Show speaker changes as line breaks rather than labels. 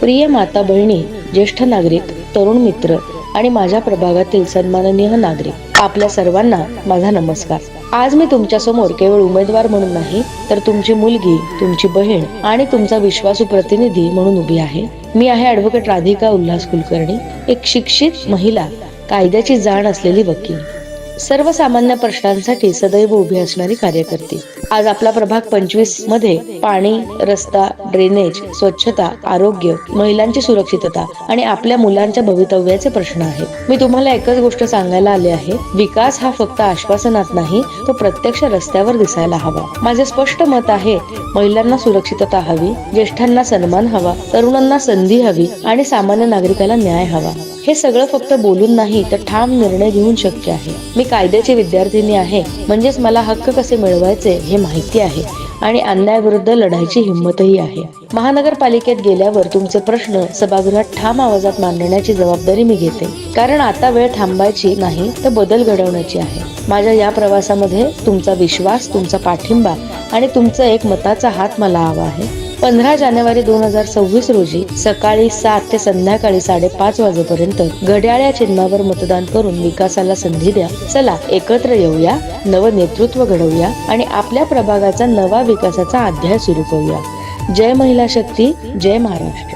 प्रिय माता बहिणी ज्येष्ठ नागरिक तरुण मित्र आणि माझ्या प्रभागातील सन्माननीय नागरिक आपल्या सर्वांना माझा नमस्कार. आज मी तुमच्यासमोर केवळ उमेदवार म्हणून नाही तर तुमची मुलगी तुमची बहीण आणि तुमचा विश्वासू प्रतिनिधी म्हणून उभी आहे. मी आहे ऍडव्होकेट राधिका उल्हास कुलकर्णी एक शिक्षित महिला कायद्याची जाण असलेली वकील. सर्वसामान्य प्रश्नांसाठी सदैव उभी असणारी कार्यकर्ती. आज आपला प्रभाग पंचवीसमध्ये पाणी रस्ता ड्रेनेज स्वच्छता आरोग्य महिलांची सुरक्षितता आणि आपल्या मुलांच्या भवितव्याचे प्रश्न आहेत. मी तुम्हाला एकच गोष्ट सांगायला आले आहे. विकास हा फक्त आश्वासनात नाही तो प्रत्यक्ष रस्त्यावर दिसायला हवा. माझे स्पष्ट मत आहे महिलांना सुरक्षितता हवी ज्येष्ठांना सन्मान हवा तरुणांना संधी हवी आणि सामान्य नागरिकाला न्याय हवा. हे सगळं फक्त बोलून नाही तर ठाम निर्णय घेऊन शक्य आहे. मी कायद्याची विद्यार्थिनी आहे. म्हणजेच मला हक्क कसे मिळवायचे हे माहिती आहे. आणि अन्यायाविरुद्ध लढायची हिंमतही आहे. महानगरपालिकेत गेल्यावर तुमचे प्रश्न सभागृहात ठाम आवाजात मांडण्याची जबाबदारी मी घेते. कारण आता वेळ थांबायची नाही तर बदल घडवण्याची आहे. माझ्या या प्रवासामध्ये तुमचा विश्वास तुमचा पाठिंबा आणि तुमचा एक मताचा हात मला हवा आहे. पंधरा जानेवारी दोन हजार सव्वीस रोजी सकाळी सात ते संध्याकाळी साडेपाच वाजेपर्यंत घड्याळ्या चिन्हावर मतदान करून विकासाला संधी द्या. चला एकत्र येऊया नवं नेतृत्व घडवूया आणि आपल्या प्रभागाचा नवा विकासाचा अध्याय सुरू करूया. जय महिला शक्ती जय महाराष्ट्र.